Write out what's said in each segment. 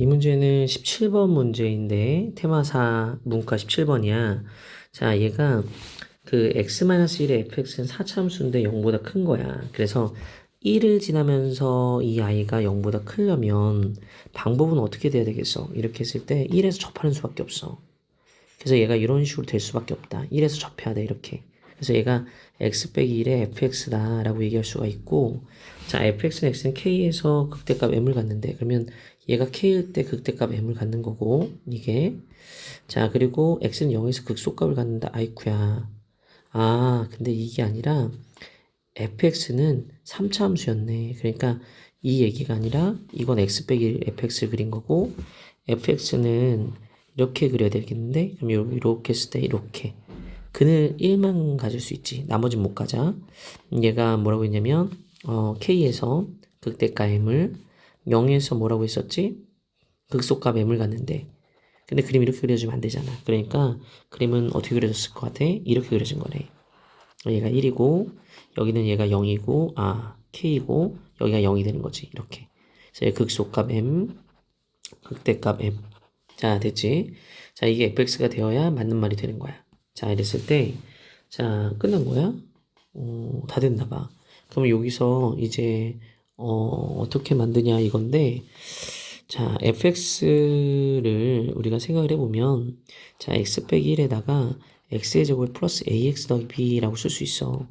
이 문제는 17번 문제인데 테마사 문과 17번이야. 자, 얘가 그 x-1의 fx는 4차함수인데 0보다 큰 거야. 그래서 1을 지나면서 이 i가 0보다 크려면 방법은 어떻게 돼야 되겠어? 이렇게 했을 때 1에서 접하는 수밖에 없어. 그래서 얘가 이런 식으로 될 수밖에 없다. 1에서 접해야 돼, 이렇게. 그래서 얘가 x 빼기 1의 fx다 라고 얘기할 수가 있고 자 fx는 x는 k에서 극대값 m을 갖는데 그러면 얘가 k일 때 극대값 m을 갖는 거고 이게. 자 그리고 x는 0에서 극소값을 갖는다. 아이쿠야. 아 근데 이게 아니라 fx는 3차 함수였네. 그러니까 이 얘기가 아니라 이건 x 빼기 1 fx를 그린 거고 fx는 이렇게 그려야 되겠는데? 그럼 요- 이렇게 했을 때 이렇게. 그늘 1만 가질 수 있지. 나머지는 못 가자. 얘가 뭐라고 했냐면 어, K에서 극대가 M을 0에서 뭐라고 했었지? 극소값 M을 갔는데 근데 그림 이렇게 그려주면 안 되잖아. 그러니까 그림은 어떻게 그려졌을 것 같아? 이렇게 그려진 거네. 얘가 1이고 여기는 얘가 0이고 아 K이고 여기가 0이 되는 거지. 이렇게. 그래서 얘 극소값 M 극대값 M 자 됐지? 자 이게 fx가 되어야 맞는 말이 되는 거야. 자 이랬을 때 자 끝난 거야? 어, 다 됐나 봐. 그러면 여기서 이제 어, 어떻게 만드냐 이건데 자 fx를 우리가 생각을 해보면 자 x 빼기 1에다가 x의 제곱에 플러스 ax 더하기 b라고 쓸 수 있어.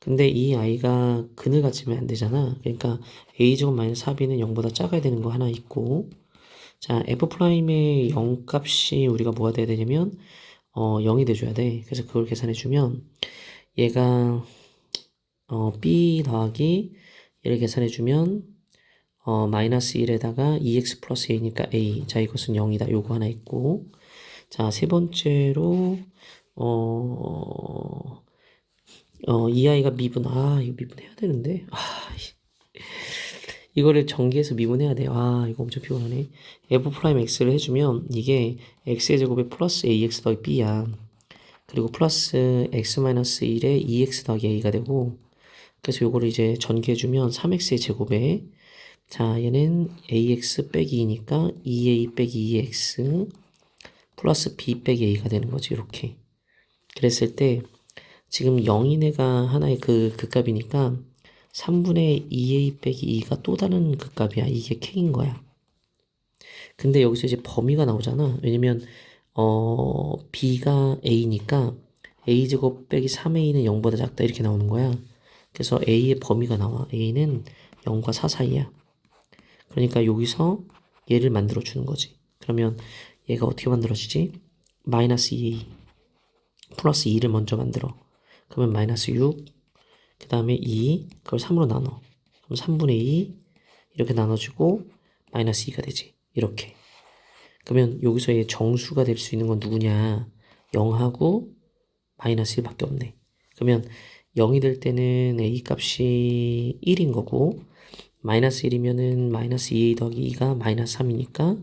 근데 이 i가 근을 갖추면 안 되잖아. 그러니까 a 제곱 마이너스 4b는 0보다 작아야 되는 거 하나 있고 자, f 프라임의 0 값이 우리가 뭐가 돼야 되냐면 어, 0이 돼줘야 돼. 그래서 그걸 계산해 주면 얘가 어, b 더하기 얘를 계산해 주면 어, 마이너스 1에다가 2x 플러스 a니까 a. 자, 이것은 0이다. 요거 하나 있고. 자, 세 번째로 어, 어, 이 아이가 미분. 아, 이거 미분해야 되는데. 아, 이- 이거를 전개해서 미분해야 돼요. 아, 이거 엄청 피곤하네. f 프라임 x를 해주면 이게 x의 제곱에 플러스 ax 더하기 b야. 그리고 플러스 x 마이너스 1에 2x 더하기 a가 되고 그래서 요거를 이제 전개해주면 3x의 제곱에 자 얘는 ax 빼기 2니까 2a 빼기 2x 플러스 b 빼기 a가 되는 거지 이렇게 그랬을 때 지금 0인 애가 하나의 그 극값이니까 3분의 2a 빼기 2가 또 다른 극값이야. 이게 k인 거야. 근데 여기서 이제 범위가 나오잖아. 왜냐면 어 b가 a니까 a 제곱 빼기 3a는 0보다 작다 이렇게 나오는 거야. 그래서 a의 범위가 나와. a는 0과 4 사이야. 그러니까 여기서 얘를 만들어 주는 거지. 그러면 얘가 어떻게 만들어지지? 마이너스 2a 플러스 2를 먼저 만들어. 그러면 마이너스 6 그 다음에 2 그걸 3으로 나눠 그럼 3분의 2 이렇게 나눠주고 마이너스 2가 되지 이렇게 그러면 여기서의 정수가 될 수 있는 건 누구냐 0하고 마이너스 1밖에 없네 그러면 0이 될 때는 a 값이 1인 거고 마이너스 1이면은 마이너스 2a 더하기 2가 마이너스 3이니까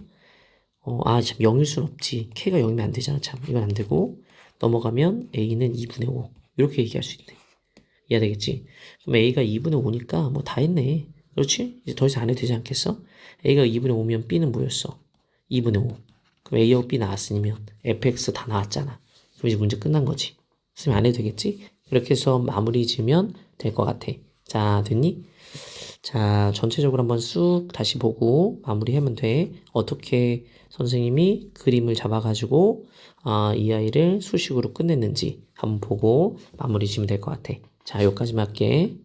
어, 아, 참, 0일 순 없지. K가 0이면 안 되잖아, 참. 이건 안 되고, 넘어가면 A는 2분의 5. 이렇게 얘기할 수 있네. 이해 되겠지? 그럼 A가 2분의 5니까 뭐 다 했네. 그렇지? 이제 더 이상 안 해도 되지 않겠어? A가 2분의 5면 B는 뭐였어? 2분의 5. 그럼 A하고 B 나왔으면 fx 다 나왔잖아. 그럼 이제 문제 끝난 거지. 선생님 안 해도 되겠지? 그렇게 해서 마무리 지으면 될 것 같아. 자, 됐니? 자, 전체적으로 한번 쑥 다시 보고 마무리하면 돼. 어떻게 선생님이 그림을 잡아가지고 아, 이 아이를 수식으로 끝냈는지 한번 보고 마무리 지으면 될 것 같아. 자, 여기까지만 할게.